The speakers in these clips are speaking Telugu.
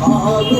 ভালো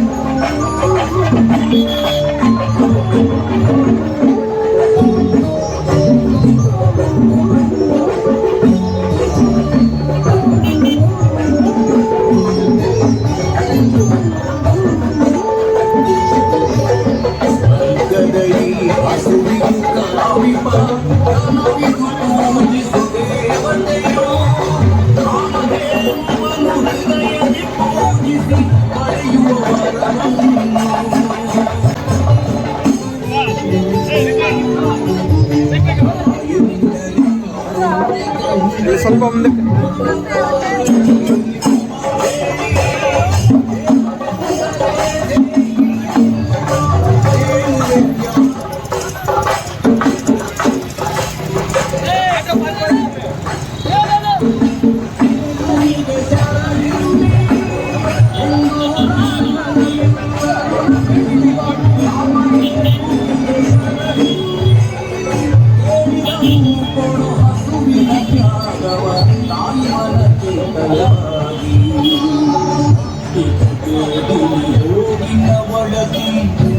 Thank you. ಸ್ವಲ್ಪ ಮುಂದಕ್ಕೆ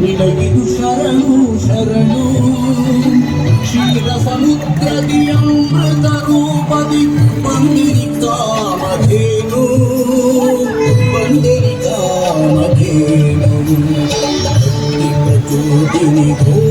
విలగిదు శరణు శరణు క్షీర సముద్రది అమృత రూపది పందిరి కామధేను పందిరి కామధేను ప్రచోదిని ఘోర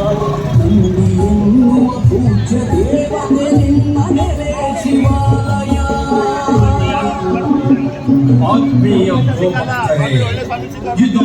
ಆತ್ಮೀಯ ಇದು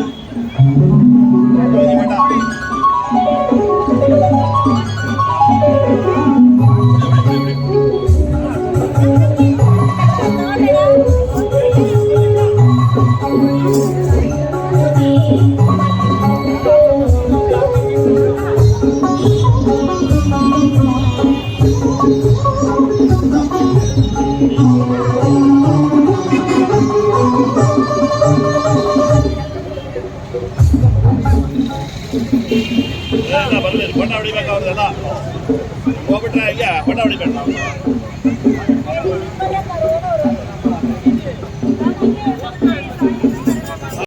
ಮಾಡಿ ಬೇಡ